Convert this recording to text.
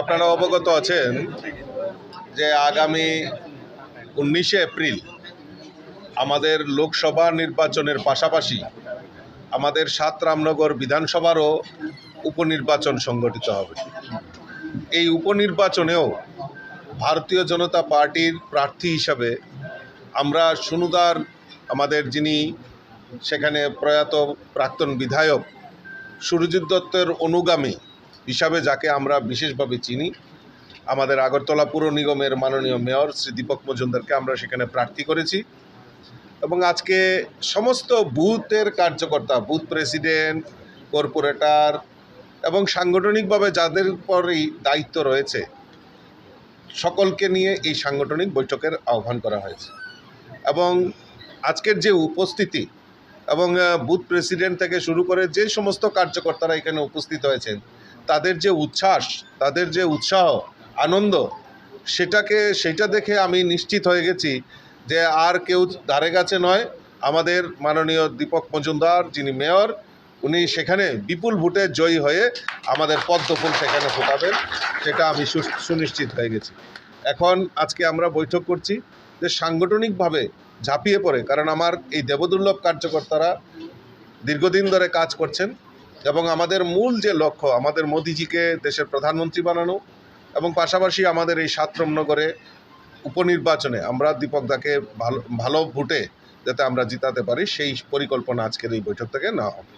আপনারা অবগত আছেন যে আগামী উনিশে এপ্রিল আমাদের লোকসভা নির্বাচনের পাশাপাশি আমাদের সাত রামনগর বিধানসভারও উপনির্বাচন সংগঠিত হবে। এই উপনির্বাচনেও ভারতীয় জনতা পার্টির প্রার্থী হিসাবে আমরা সুনুদার, আমাদের যিনি সেখানে প্রয়াত প্রাক্তন বিধায়ক সুরজিৎ দত্তের অনুগামী হিসাবে যাকে আমরা বিশেষভাবে চিনি, আমাদের আগরতলা পুর নিগমের মাননীয় মেয়র শ্রী দীপক মজুমদারকে আমরা সেখানে প্রার্থী করেছি। এবং আজকে সমস্ত বুথের কার্যকর্তা, বুথ প্রেসিডেন্ট, কর্পোরেটর এবং সাংগঠনিকভাবে যাদের পরই দায়িত্ব রয়েছে, সকলকে নিয়ে এই সাংগঠনিক বৈঠকের আহ্বান করা হয়েছে। এবং আজকের যে উপস্থিতি এবং বুথ প্রেসিডেন্ট থেকে শুরু করে যে সমস্ত কার্যকর্তারা এখানে উপস্থিত হয়েছেন, তাদের যে উচ্ছ্বাস, তাদের যে উৎসাহ, আনন্দ, সেটাকে, সেটা দেখে আমি নিশ্চিত হয়ে গেছি যে আর কেউ ধারে কাছে নয়। আমাদের মাননীয় দীপক মজুমদার যিনি মেয়র, উনি সেখানে বিপুল ভোটে জয়ী হয়ে আমাদের পদ্মফুল সেখানে ফোটাবেন সেটা আমি সুনিশ্চিত হয়ে গেছি। এখন আজকে আমরা বৈঠক করছি যে সাংগঠনিকভাবে ঝাঁপিয়ে পড়ে, কারণ আমার এই দেবদুর্লভ কার্যকর্তারা দীর্ঘদিন ধরে কাজ করছেন এবং আমাদের মূল যে লক্ষ্য, আমাদের মোদিজিকে দেশের প্রধানমন্ত্রী বানানো এবং পাশাপাশি আমাদের এই সাতরমনগরে উপনির্বাচনে আমরা দীপকদাকে ভালো ভালো ভোটে যাতে আমরা জিতাতে পারি, সেই পরিকল্পনা আজকের এই বৈঠক থেকে নেওয়া হবে।